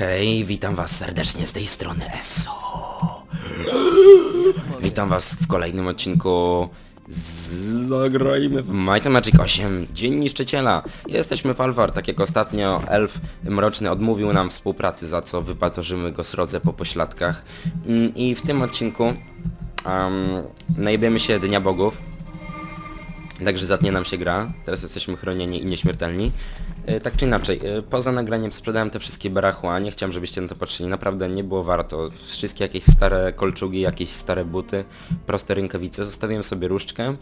Hej, witam was serdecznie z tej strony ESO. Witam was w kolejnym odcinku z... Zagrajmy w Might Magic 8 Dzień Niszczyciela. Jesteśmy w Alvar, tak jak ostatnio elf mroczny odmówił nam współpracy, za co wypatorzymy go srodze po pośladkach. Mm, I w tym odcinku um, się Dnia Bogów. Także zatnie nam się gra. Teraz jesteśmy chronieni i nieśmiertelni. E, Tak czy inaczej, e, poza nagraniem sprzedałem te wszystkie barachła, nie chciałem żebyście na to patrzyli, naprawdę nie było warto. Wszystkie jakieś stare kolczugi, jakieś stare buty, proste rękawice, zostawiłem sobie różdżkę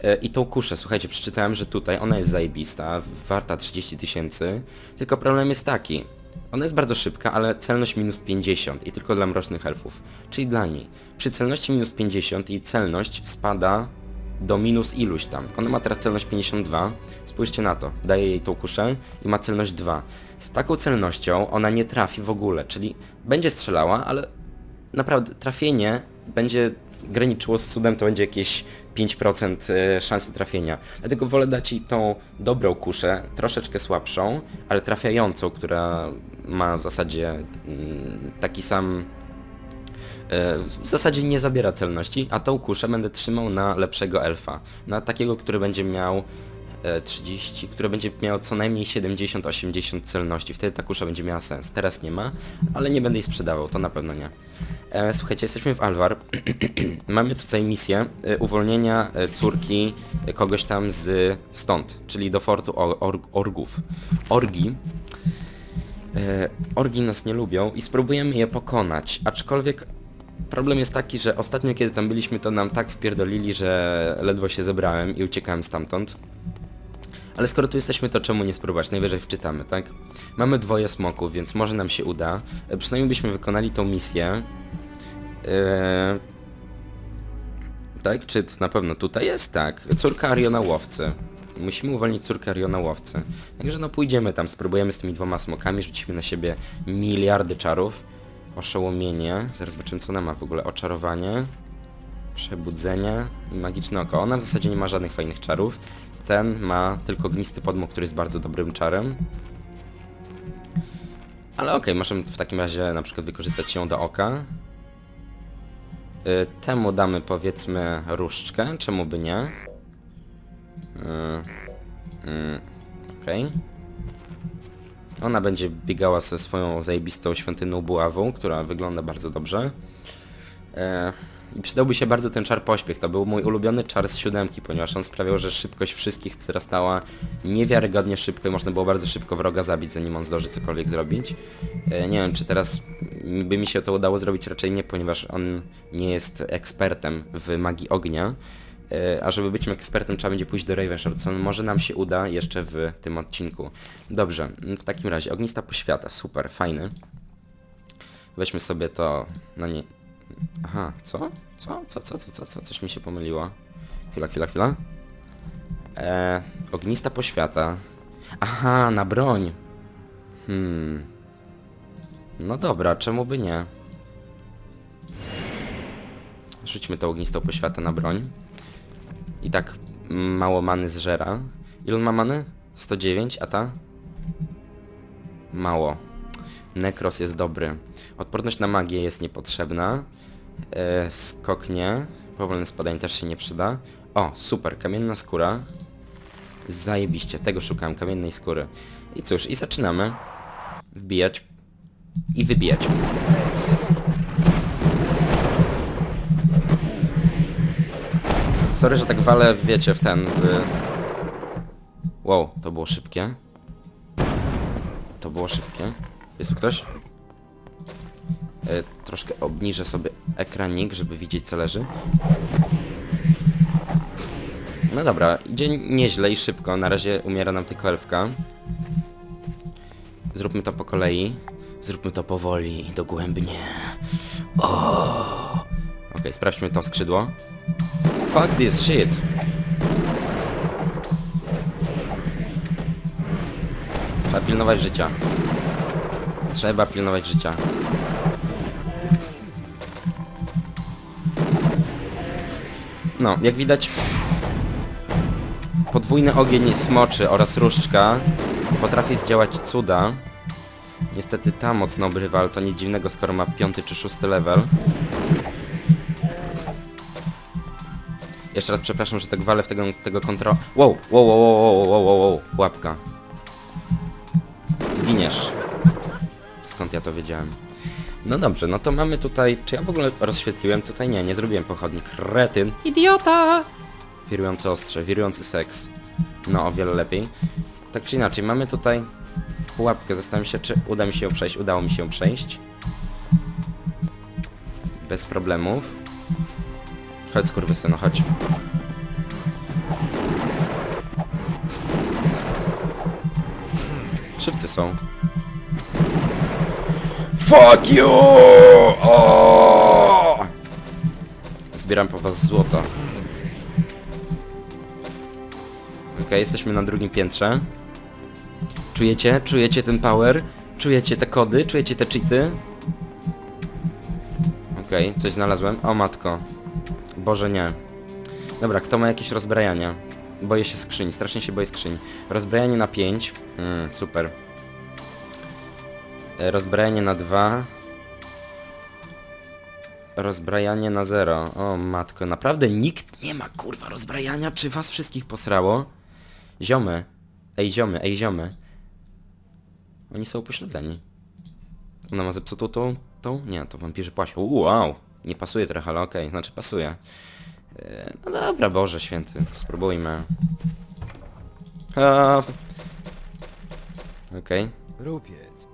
e, i tą kuszę, słuchajcie, przeczytałem, że tutaj ona jest zajebista, warta 30 tysięcy, tylko problem jest taki, ona jest bardzo szybka, ale celność minus 50 i tylko dla mrocznych elfów, czyli dla niej. Przy celności minus 50 i celność spada do minus iluś tam. Ona ma teraz celność 52. Spójrzcie na to. Daję jej tą kuszę i ma celność 2. Z taką celnością ona nie trafi w ogóle, czyli będzie strzelała, ale naprawdę trafienie będzie graniczyło z cudem, to będzie jakieś 5% e, szansy trafienia. Dlatego wolę dać jej tą dobrą kuszę, troszeczkę słabszą, ale trafiającą, która ma w zasadzie mm, taki sam w zasadzie nie zabiera celności, a tą kuszę będę trzymał na lepszego elfa. Na takiego, który będzie miał e, 30, który będzie miał co najmniej 70-80 celności. Wtedy ta kusza będzie miała sens. Teraz nie ma, ale nie będę jej sprzedawał, to na pewno nie. E, słuchajcie, jesteśmy w Alvar. Mamy tutaj misję e, uwolnienia e, córki e, kogoś tam z stąd, czyli do fortu or, or, orgów. Orgi E, orgi nas nie lubią i spróbujemy je pokonać, aczkolwiek problem jest taki, że ostatnio kiedy tam byliśmy to nam tak wpierdolili, że ledwo się zebrałem i uciekałem stamtąd. Ale skoro tu jesteśmy, to czemu nie spróbować? Najwyżej wczytamy, tak? Mamy dwoje smoków, więc może nam się uda. E, Przynajmniej byśmy wykonali tą misję. E, tak? Czy na pewno tutaj jest? Tak. Córka Ariona Łowcy. Musimy uwolnić córkę Ariona Łowcy. Także no pójdziemy tam, spróbujemy z tymi dwoma smokami, rzucimy na siebie miliardy czarów. Oszołomienie. Zaraz zobaczymy co ona ma w ogóle. Oczarowanie. Przebudzenie i magiczne oko. Ona w zasadzie nie ma żadnych fajnych czarów. Ten ma tylko gnisty podmuch, który jest bardzo dobrym czarem. Ale okej, możemy w takim razie na przykład wykorzystać ją do oka. Y, Temu damy powiedzmy różdżkę, czemu by nie? Yy, yy, Okej. Ona będzie biegała ze swoją zajebistą świątynną buławą, która wygląda bardzo dobrze. E, I przydałby się bardzo ten czar pośpiech. To był mój ulubiony czar z siódemki, ponieważ on sprawiał, że szybkość wszystkich wzrastała niewiarygodnie szybko i można było bardzo szybko wroga zabić, zanim on zdąży cokolwiek zrobić. E, nie wiem, czy teraz by mi się to udało zrobić, raczej nie, ponieważ on nie jest ekspertem w magii ognia. E, A żeby być ekspertem trzeba będzie pójść do co może nam się uda jeszcze w tym odcinku. Dobrze, mm, w takim razie ognista poświata, super, fajny. Weźmy sobie to na nie... Aha, co? Co? Co, co, co, co, co? Coś mi się pomyliło. Chwila, chwila, chwila. E, ognista poświata. Aha, na broń. Hmm. No dobra, czemu by nie? Rzućmy tą ognistą poświatę na broń. I tak mało many zżera. Ile on ma many? 109, a ta? Mało. Nekros jest dobry. Odporność na magię jest niepotrzebna. E, skok nie. Powolne spadanie też się nie przyda. O, super, kamienna skóra. Zajebiście, tego szukałem, kamiennej skóry. I cóż, i zaczynamy. Wbijać. I wybijać. Sorry, że tak walę, wiecie, w ten... Wow, to było szybkie. To było szybkie. Jest tu ktoś? E, troszkę obniżę sobie ekranik, żeby widzieć co leży. No dobra, idzie nieźle i szybko. Na razie umiera nam tylko elfka. Zróbmy to po kolei. Zróbmy to powoli dogłębnie. Okej, sprawdźmy to skrzydło. Fuck this shit. Trzeba pilnować życia. Trzeba pilnować życia. No, jak widać podwójny ogień smoczy oraz różdżka potrafi zdziałać cuda. Niestety ta mocno obrywa, ale to nic dziwnego, skoro ma piąty czy szósty level. Jeszcze raz przepraszam, że tak walę w tego, tego kontrola... Wow, wow, wow, wow, wow, wow, wow, wow, łapka. Zginiesz. Skąd ja to wiedziałem? No dobrze, no to mamy tutaj... Czy ja w ogóle rozświetliłem? Tutaj nie, nie zrobiłem pochodni. Kretyn. Idiota! Wirujące ostrze, wirujący seks. No, o wiele lepiej. Tak czy inaczej, mamy tutaj pułapkę. Zastanawiam się, czy uda mi się ją przejść. Udało mi się ją przejść. Bez problemów. Chodź, skurwysyno, chodź. Szybcy są. Fuck you! O! Zbieram po was złoto. Okej, jesteśmy na drugim piętrze. Czujecie? Czujecie ten power? Czujecie te kody? Czujecie te cheaty? Okej, coś znalazłem. O matko. Boże nie. Dobra, kto ma jakieś rozbrajania? Boję się skrzyni, strasznie się boję skrzyni. Rozbrajanie na 5. Mm, super. E, Rozbrajanie na 2. Rozbrajanie na 0. O matko, naprawdę nikt nie ma kurwa rozbrajania? Czy was wszystkich posrało? Ziomy. Ej ziomy, ej ziomy. Oni są upośledzeni. Ona ma zepsutą tą, tą? Nie, to wampirzy płasią. Wow! Nie pasuje trochę, ale okej, znaczy pasuje. E, No dobra, Boże święty, spróbujmy. A. Okej. Rupiec,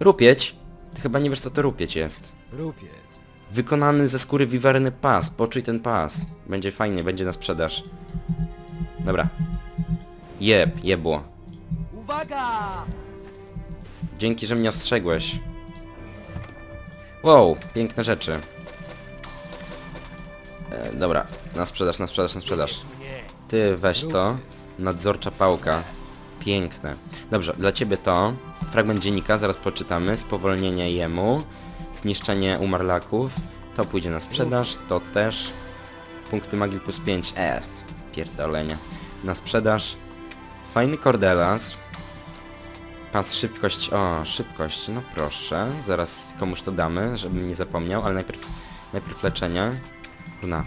Rupieć? Ty chyba nie wiesz co to rupieć jest. rupiec. Wykonany ze skóry wiwerny pas. Poczuj ten pas. Będzie fajnie, będzie na sprzedaż. Dobra. Jeb, jebło. Uwaga! Dzięki, że mnie ostrzegłeś. Wow, piękne rzeczy. E, dobra, na sprzedaż, na sprzedaż, na sprzedaż. Ty weź to. Nadzorcza pałka. Piękne. Dobrze, dla ciebie to. Fragment dziennika, zaraz poczytamy. Spowolnienie jemu. Zniszczenie umarlaków. To pójdzie na sprzedaż, to też. Punkty magii plus 5. E, pierdolenie. Na sprzedaż. Fajny kordelas. Pas szybkość, o, szybkość, no proszę, zaraz komuś to damy, żebym nie zapomniał, ale najpierw, najpierw leczenie. Kurna.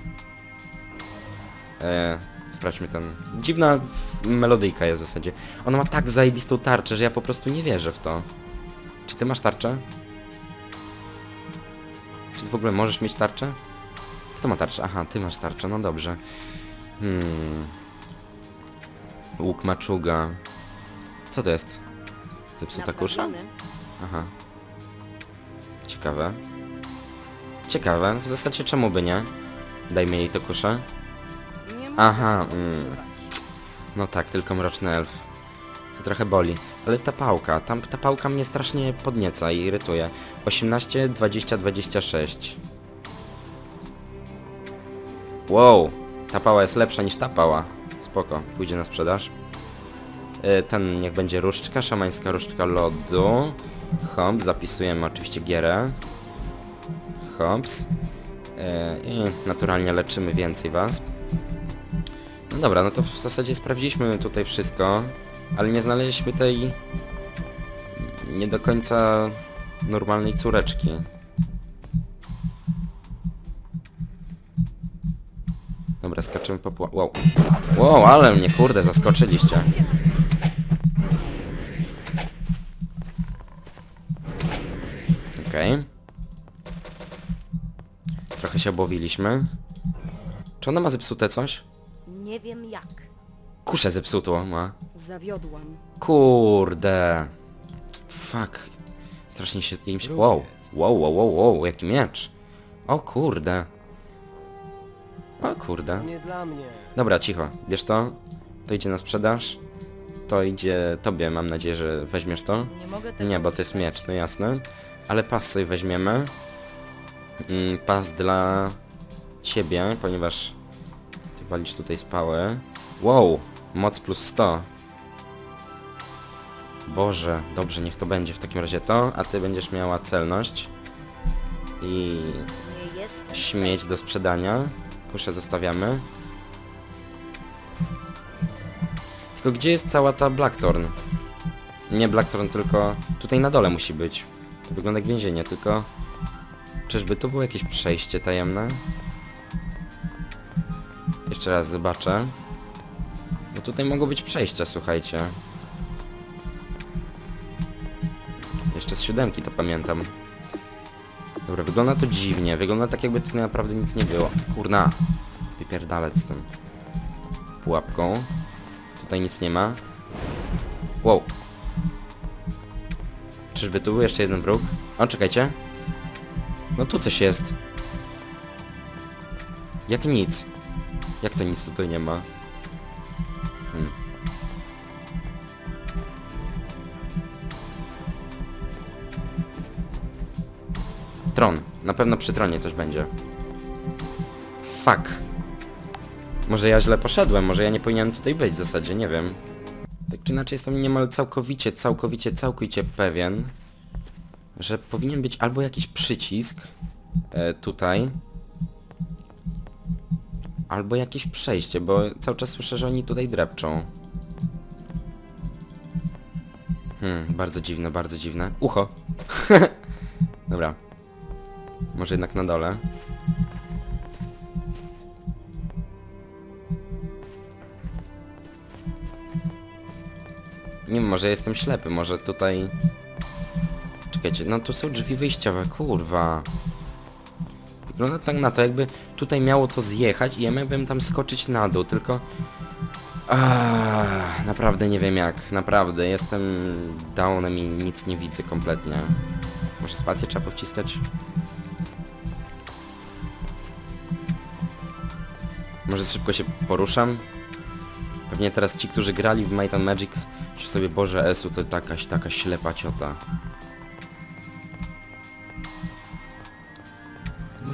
E, sprawdźmy ten, dziwna melodyjka jest w zasadzie. Ona ma tak zajebistą tarczę, że ja po prostu nie wierzę w to. Czy ty masz tarczę? Czy ty w ogóle możesz mieć tarczę? Kto ma tarczę? Aha, ty masz tarczę, no dobrze. Hmm. Łuk maczuga. Co to jest? Zepsuta kusza? Aha. Ciekawe. Ciekawe. W zasadzie czemu by nie? Dajmy jej to mogę Aha, mm. No tak, tylko mroczny elf. To trochę boli. Ale ta pałka, tam, ta pałka mnie strasznie podnieca i irytuje. 18, 20, 26. Wow, ta pała jest lepsza niż ta pała. Spoko, pójdzie na sprzedaż. Y, Ten niech będzie różdżka, szamańska różdżka lodu. Hop, zapisujemy oczywiście gierę. Hops. Y, I naturalnie leczymy więcej was. No dobra, no to w zasadzie sprawdziliśmy tutaj wszystko, ale nie znaleźliśmy tej nie do końca normalnej córeczki. Dobra, skaczymy po pła... Wow. Wow, ale mnie kurde zaskoczyliście. Okej. Trochę się obłowiliśmy. Czy ona ma zepsute coś? Nie wiem jak. Kuszę zepsutą ma. Zawiodłam. Kurde. Fuck. Strasznie się im się... Wow. Wow, wow, wow, wow, jaki miecz. O kurde. O kurde. Nie dla mnie. Dobra, cicho. Bierz to. To idzie na sprzedaż. To idzie tobie, mam nadzieję, że weźmiesz to. Nie mogę tego Nie, bo to jest miecz, no jasne. Ale pas sobie weźmiemy. Mm, Pas dla ciebie, ponieważ ty walisz tutaj spały. Wow, moc plus 100. Boże, dobrze, niech to będzie w takim razie to, a ty będziesz miała celność i Nie jestem. śmieć do sprzedania. Kuszę zostawiamy. Tylko gdzie jest cała ta Blackthorn? Nie Blackthorn, tylko tutaj na dole musi być. To wygląda jak więzienie, tylko... Czyżby tu było jakieś przejście tajemne? Jeszcze raz zobaczę. No tutaj mogą być przejścia, słuchajcie. Jeszcze z siódemki to pamiętam. Dobra, wygląda to dziwnie. Wygląda tak jakby tutaj naprawdę nic nie było. Kurna. Wypierdalać z tym. Pułapką. Tutaj nic nie ma. Wow. Czyżby tu był jeszcze jeden wróg? O, czekajcie. No tu coś jest. Jak nic. Jak to nic tutaj nie ma? Hmm. Tron. Na pewno przy tronie coś będzie. Fuck. Może ja źle poszedłem, może ja nie powinienem tutaj być w zasadzie, nie wiem. Tak czy inaczej jestem niemal całkowicie, całkowicie, całkowicie pewien, że powinien być albo jakiś przycisk e, tutaj, albo jakieś przejście, bo cały czas słyszę, że oni tutaj drepczą. Hmm, bardzo dziwne, bardzo dziwne. Ucho! Dobra. Może jednak na dole. Nie wiem, może jestem ślepy, może tutaj... Czekajcie, no tu są drzwi wyjściowe, kurwa. Wygląda tak na to, jakby tutaj miało to zjechać i ja miałbym tam skoczyć na dół, tylko... Aaaa, naprawdę nie wiem jak, naprawdę, jestem downem i nic nie widzę kompletnie. Może spację trzeba powciskać? Może szybko się poruszam? Pewnie teraz ci, którzy grali w Might and Magic, myślą sobie, Boże Esu, to takaś, taka ślepa ciota.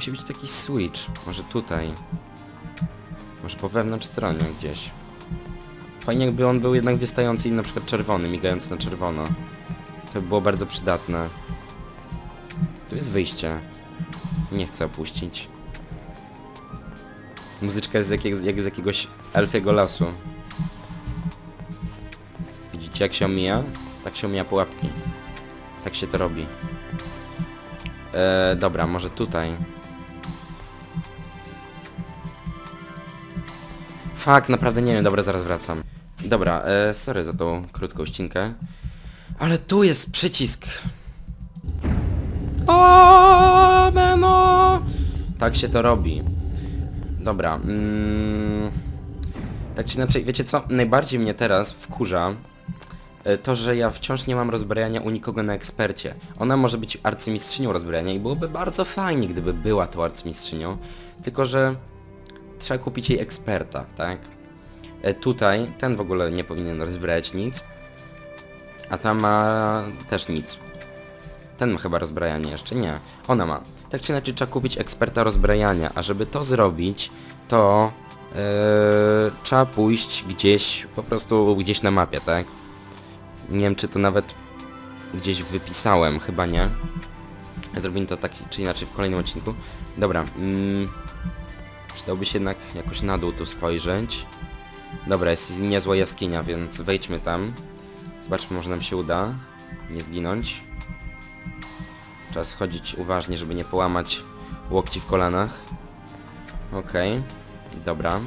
Musi być taki switch. Może tutaj. Może po wewnątrz stronie gdzieś. Fajnie jakby on był jednak wystający i na przykład czerwony, migający na czerwono. To by było bardzo przydatne. Tu jest wyjście. Nie chcę opuścić. Muzyczka jest z, jakiego, jak z jakiegoś elfiego lasu. Widzicie jak się omija? Tak się omija pułapki. Tak się to robi. Eee, dobra, może tutaj. Fak, naprawdę nie wiem, dobra, zaraz wracam. Dobra, e, sorry za tą krótką ścinkę. Ale tu jest przycisk. O, meno! Tak się to robi. Dobra, mm, tak czy inaczej, wiecie co? Najbardziej mnie teraz wkurza e, to, że ja wciąż nie mam rozbrajania u nikogo na ekspercie. Ona może być arcymistrzynią rozbrajania i byłoby bardzo fajnie, gdyby była tą arcymistrzynią, tylko że trzeba kupić jej eksperta, tak? E, tutaj ten w ogóle nie powinien rozbrajać nic, a ta ma też nic. Ten ma chyba rozbrajanie jeszcze, nie. Ona ma. Tak czy inaczej trzeba kupić eksperta rozbrajania, a żeby to zrobić, to yy, trzeba pójść gdzieś, po prostu gdzieś na mapie, tak? Nie wiem czy to nawet gdzieś wypisałem, chyba nie. Zrobimy to tak czy inaczej w kolejnym odcinku. Dobra, mm, przydałoby się jednak jakoś na dół tu spojrzeć. Dobra, jest niezła jaskinia, więc wejdźmy tam. Zobaczmy, może nam się uda nie zginąć. Trzeba schodzić uważnie, żeby nie połamać łokci w kolanach. Okej, dobra.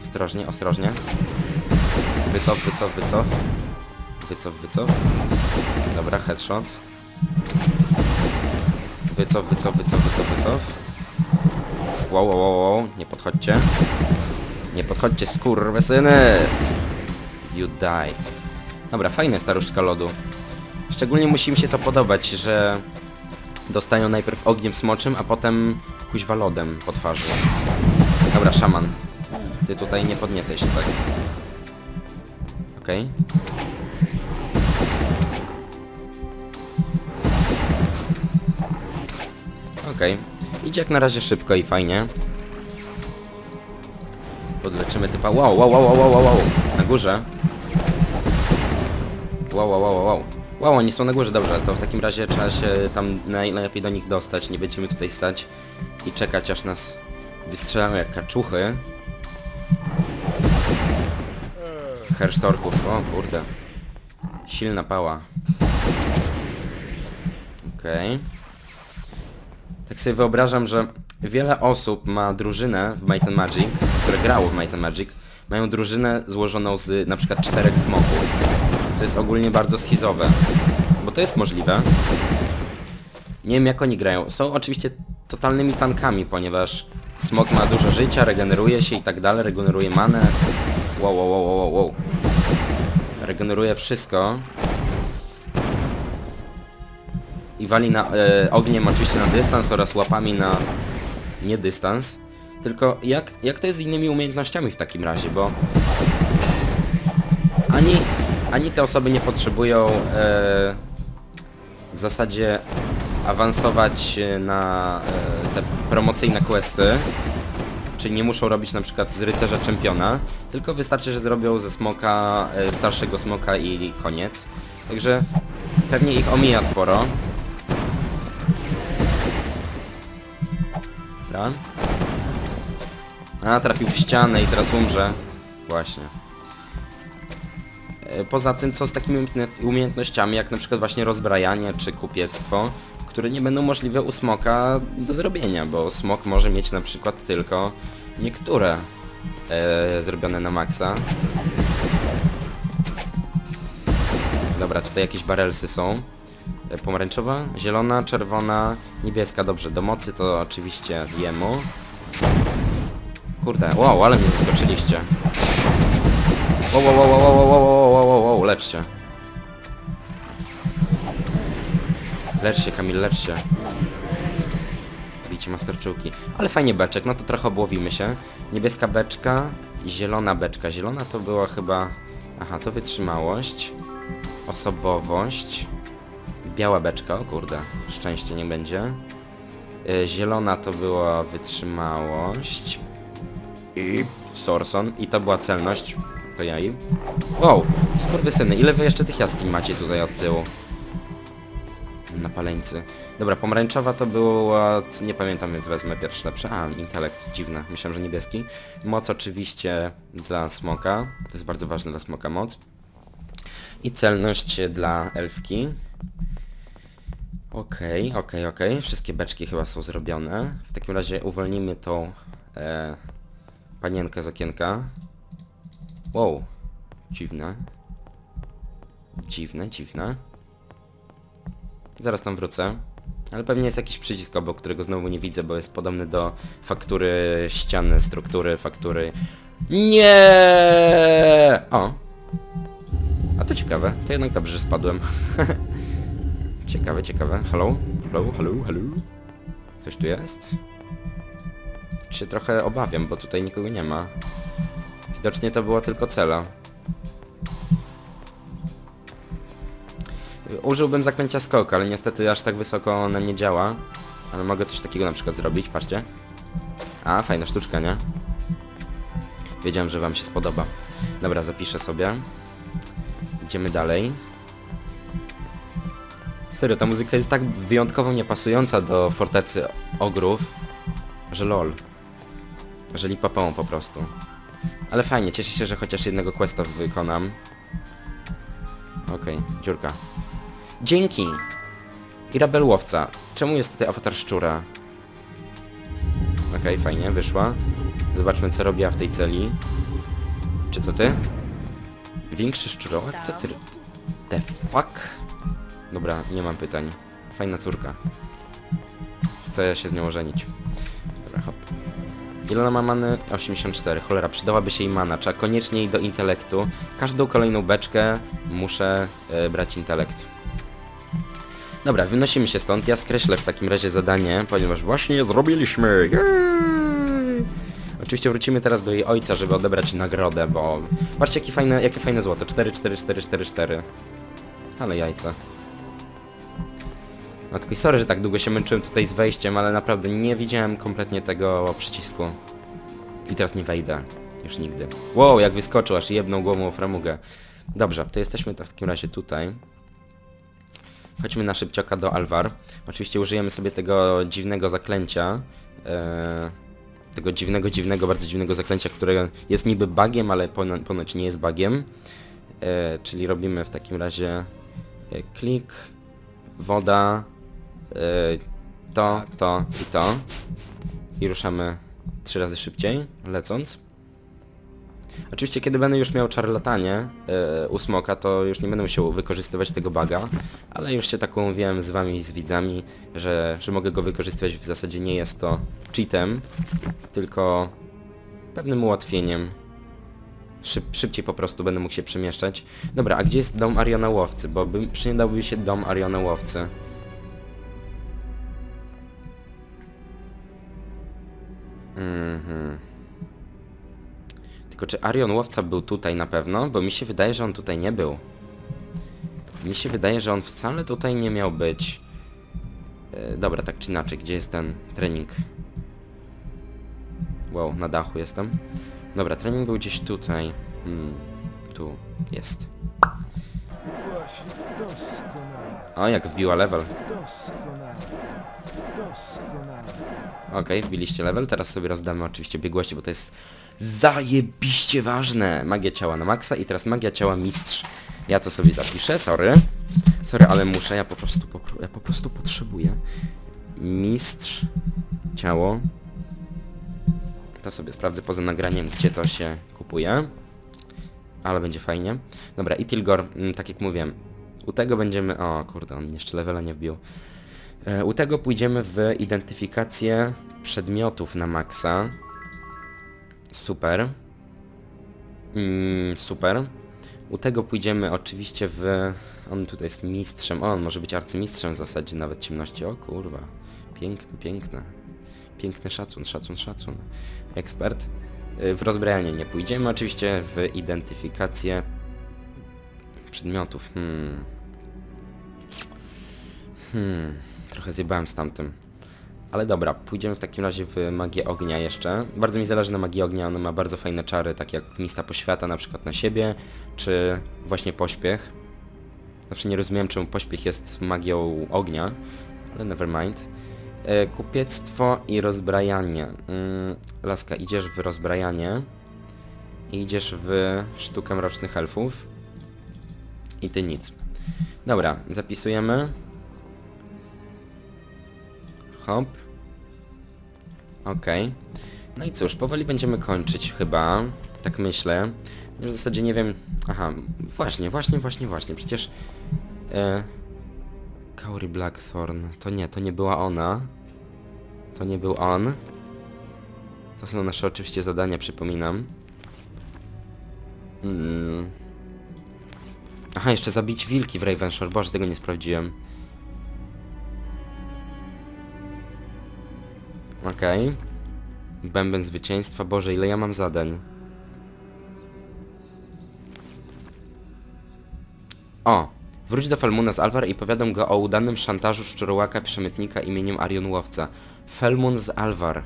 Ostrożnie, ostrożnie. Wycof, wycof, wycof. Wycof, wycof. Dobra, headshot. Wycof, wycof, wycof, wycof, wycof. Wow, wow, wow, wow, nie podchodźcie. Nie podchodźcie, skurwysyny! You died. Dobra, fajna staruszka lodu. Szczególnie musi mi się to podobać, że dostają najpierw ogniem smoczym, a potem kuźwa lodem po twarzy. Dobra, szaman. Ty tutaj nie podniecaj się, tak? Okej. Okej. Idzie jak na razie szybko i fajnie. Podleczymy typa. Wow, wow, wow, wow, wow, wow. Na górze. Wow, wow, wow, wow, wow. Oni są na górze, dobrze, to w takim razie trzeba się tam naj, najlepiej do nich dostać, nie będziemy tutaj stać i czekać aż nas wystrzelają jak kaczuchy. Hersztorków, o kurde. Silna pała. Okej. Tak sobie wyobrażam, że wiele osób ma drużynę w Might and Magic, które grało w Might and Magic, mają drużynę złożoną z na przykład czterech smoków, co jest ogólnie bardzo schizowe. Bo to jest możliwe. Nie wiem jak oni grają. Są oczywiście totalnymi tankami, ponieważ smok ma dużo życia, regeneruje się i tak dalej, regeneruje manę. Wow, wow, wow, wow, wow. Regeneruje wszystko. Wali na, e, ogniem oczywiście na dystans oraz łapami na nie dystans. Tylko jak, jak to jest z innymi umiejętnościami w takim razie, bo ani, ani te osoby nie potrzebują e, w zasadzie awansować na e, te promocyjne questy, czyli nie muszą robić na przykład z rycerza czempiona, tylko wystarczy, że zrobią ze smoka, e, starszego smoka i koniec. Także pewnie ich omija sporo. A, trafił w ścianę i teraz umrze. Właśnie. E, Poza tym, co z takimi umiejętno- umiejętnościami, jak na przykład właśnie rozbrajanie czy kupiectwo, które nie będą możliwe u smoka do zrobienia, bo smok może mieć na przykład tylko niektóre e, zrobione na maksa. Dobra, tutaj jakieś barelsy są. E, Pomarańczowa, zielona, czerwona, niebieska, dobrze, do mocy to oczywiście jemu. Kurde, wow, ale mnie zaskoczyliście. Wow, wow, wow, wow, wow, wow, wow, wow, wow, wow, leczcie. Lecz się, Kamil, lecz się. Bicie masterczułki. Ale fajnie beczek, no to trochę obłowimy się. Niebieska beczka, zielona beczka. Zielona to była chyba... Aha, to wytrzymałość. Osobowość. Biała beczka, o kurde, szczęście nie będzie. Y, Zielona to była wytrzymałość. I Sorson. I to była celność. To ja i... Wow, skurwysyny, ile wy jeszcze tych jaskiń macie tutaj od tyłu? Na paleńcy. Dobra, pomarańczowa to była... Nie pamiętam, więc wezmę pierwszy lepszy. A, intelekt, dziwne. Myślałem, że niebieski. Moc oczywiście dla smoka. To jest bardzo ważne dla smoka moc. I celność dla elfki. Okej, okej, okej. Wszystkie beczki chyba są zrobione. W takim razie uwolnimy tą e, panienkę z okienka. Wow. Dziwne. Dziwne, dziwne. Zaraz tam wrócę. Ale pewnie jest jakiś przycisk obok, którego znowu nie widzę, bo jest podobny do faktury ściany, struktury, faktury... Nie! O! A to ciekawe. To jednak dobrze, że spadłem. ciekawe, ciekawe. Hello? Hello, hello, hello? Ktoś tu jest? Się trochę obawiam, bo tutaj nikogo nie ma. Widocznie to było tylko cela. Użyłbym zaklęcia skok, ale niestety aż tak wysoko ona nie działa. Ale mogę coś takiego na przykład zrobić, patrzcie. A, fajna sztuczka, nie? Wiedziałem, że wam się spodoba. Dobra, zapiszę sobie. Idziemy dalej. Serio, ta muzyka jest tak wyjątkowo niepasująca do fortecy ogrów, że lol. Że lipapą po prostu. Ale fajnie, cieszę się, że chociaż jednego questa wykonam. Okej, dziurka. Dzięki! Irabel Łowca. Czemu jest tutaj awatar szczura? Okej, fajnie, wyszła. Zobaczmy, co robiła w tej celi. Czy to ty? Większy szczurołak? Co ty... The fuck? Dobra, nie mam pytań. Fajna córka. Chcę się z nią ożenić. Dobra, hop. Ile ona ma many? 84. Cholera, przydałaby się jej mana. Trzeba koniecznie jej do intelektu. Każdą kolejną beczkę muszę e, brać intelekt. Dobra, wynosimy się stąd. Ja skreślę w takim razie zadanie, ponieważ właśnie je zrobiliśmy. Jej! Oczywiście wrócimy teraz do jej ojca, żeby odebrać nagrodę, bo... Patrzcie, jakie fajne, jakie fajne złoto. 4, 4, 4, 4, 4. Ale jajca. Tylko i sorry, że tak długo się męczyłem tutaj z wejściem, ale naprawdę nie widziałem kompletnie tego przycisku. I teraz nie wejdę. Już nigdy. Wow, jak wyskoczył, aż jedną głową o framugę. Dobrze, to jesteśmy w takim razie tutaj. Chodźmy na szybcioka do Alvar. Oczywiście użyjemy sobie tego dziwnego zaklęcia. e, tego dziwnego, dziwnego, bardzo dziwnego zaklęcia, które jest niby bugiem, ale pono- ponoć nie jest bugiem. E, czyli robimy w takim razie e, klik, woda, to, to i to. I ruszamy trzy razy szybciej, lecąc. Oczywiście kiedy będę już miał czar latanie e, u smoka, to już nie będę musiał wykorzystywać tego baga, ale już się tak umówiłem z wami, z widzami, że, że mogę go wykorzystywać, w zasadzie nie jest to cheatem, tylko pewnym ułatwieniem. Szyb, szybciej po prostu będę mógł się przemieszczać. Dobra, a gdzie jest dom Ariona Łowcy? Bo by, przydałby się dom Ariona Łowcy. Mhm. Tylko czy Arion Łowca był tutaj na pewno? Bo mi się wydaje, że on tutaj nie był. Mi się wydaje, że on wcale tutaj nie miał być. E, dobra, tak czy inaczej, gdzie jest ten trening? Wow, na dachu jestem. Dobra, trening był gdzieś tutaj. Hmm, tu jest. O, jak wbiła level. doskonale, doskonale. Okej, wbiliście level, teraz sobie rozdamy oczywiście biegłości, bo to jest zajebiście ważne. Magia ciała na maksa i teraz magia ciała mistrz. Ja to sobie zapiszę, sorry. Sorry, ale muszę, ja po prostu, popro- ja po prostu potrzebuję. Mistrz, ciało. To sobie sprawdzę poza nagraniem, gdzie to się kupuje. Ale będzie fajnie. Dobra, i Tilgor, mm, tak jak mówiłem, u tego będziemy... O, kurde, on jeszcze levela nie wbił. E, U tego pójdziemy w identyfikację przedmiotów na maksa. Super. Mm, super. U tego pójdziemy oczywiście w... On tutaj jest mistrzem. O, on może być arcymistrzem w zasadzie nawet ciemności. O kurwa. Piękne, piękne. Piękny szacun, szacun, szacun. Ekspert. Y, W rozbrajanie nie pójdziemy. Oczywiście w identyfikację przedmiotów. Hmm. Hmm. Trochę zjebałem z tamtym. Ale dobra, pójdziemy w takim razie w magię ognia jeszcze. Bardzo mi zależy na magii ognia, ona ma bardzo fajne czary, takie jak ognista poświata na przykład na siebie, czy właśnie pośpiech. Zawsze nie rozumiałem, czemu pośpiech jest magią ognia, ale never mind. E, kupiectwo i rozbrajanie. Mm, laska, idziesz w rozbrajanie. I idziesz w sztukę mrocznych elfów. I ty nic. Dobra, zapisujemy. Hop. Okej. No i cóż, powoli będziemy kończyć chyba. Tak myślę. W zasadzie nie wiem... Aha, właśnie, właśnie, właśnie, właśnie. Przecież... E... Kauri Blackthorn. To nie, to nie była ona. To nie był on. To są nasze oczywiście zadania, przypominam. Mm. Aha, jeszcze zabić wilki w Ravenshore. Boże, tego nie sprawdziłem. Okej. Bęben zwycięstwa. Boże, ile ja mam zadań. O! Wróć do Felmuna z Alvar i powiadam go o udanym szantażu szczurołaka przemytnika imieniem Arion Łowca. Felmun z Alvar.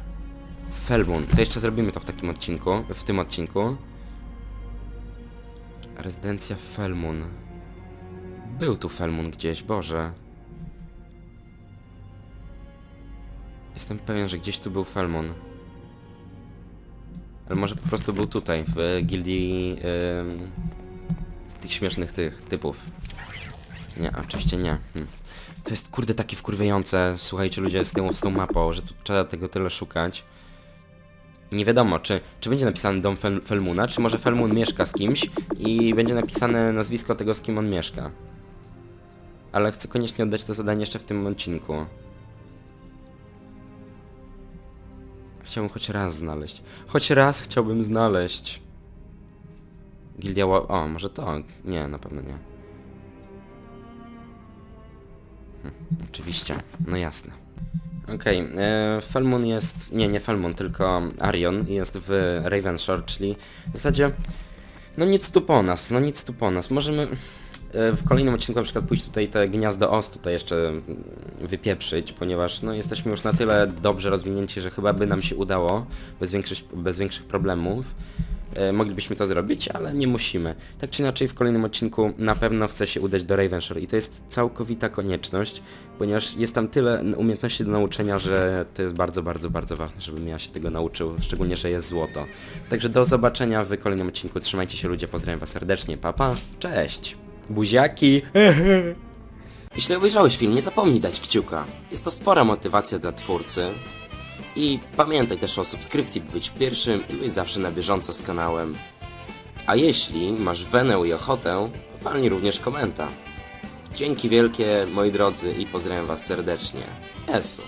Felmun. To jeszcze zrobimy to w takim odcinku. W tym odcinku. Rezydencja Felmun. Był tu Felmun gdzieś, Boże. Jestem pewien, że gdzieś tu był Felmun. Ale może po prostu był tutaj, w gildii ym, tych śmiesznych tych typów. Nie, oczywiście nie. Hm. To jest kurde takie wkurwiające, słuchajcie ludzie, z tą, z tą mapą, że tu trzeba tego tyle szukać. Nie wiadomo, czy, czy będzie napisany dom Fel, Felmuna, czy może Felmun mieszka z kimś i będzie napisane nazwisko tego, z kim on mieszka. Ale chcę koniecznie oddać to zadanie jeszcze w tym odcinku. Chciałbym choć raz znaleźć. Choć raz chciałbym znaleźć. Gildia. O, może to? Nie, na pewno nie. Hm, oczywiście, no jasne. Okej, okay, Felmun jest... Nie, nie Felmun, tylko Arion jest w Ravenshore, czyli w zasadzie... No nic tu po nas, no nic tu po nas. Możemy e, w kolejnym odcinku na przykład pójść tutaj te gniazdo os tutaj jeszcze mm, wypieprzyć, ponieważ no jesteśmy już na tyle dobrze rozwinięci, że chyba by nam się udało bez większych, bez większych problemów. e, moglibyśmy to zrobić, ale nie musimy. Tak czy inaczej w kolejnym odcinku na pewno chcę się udać do Ravenshore i to jest całkowita konieczność, ponieważ jest tam tyle umiejętności do nauczenia, że to jest bardzo, bardzo, bardzo ważne, żebym ja się tego nauczył, szczególnie, że jest złoto. Także do zobaczenia w kolejnym odcinku, trzymajcie się ludzie, pozdrawiam was serdecznie, papa, cześć, buziaki! Jeśli obejrzałeś film, nie zapomnij dać kciuka. Jest to spora motywacja dla twórcy. I pamiętaj też o subskrypcji, by być pierwszym i być zawsze na bieżąco z kanałem. A jeśli masz wenę i ochotę, walnij również komenta. Dzięki wielkie, moi drodzy, i pozdrawiam was serdecznie. Esu.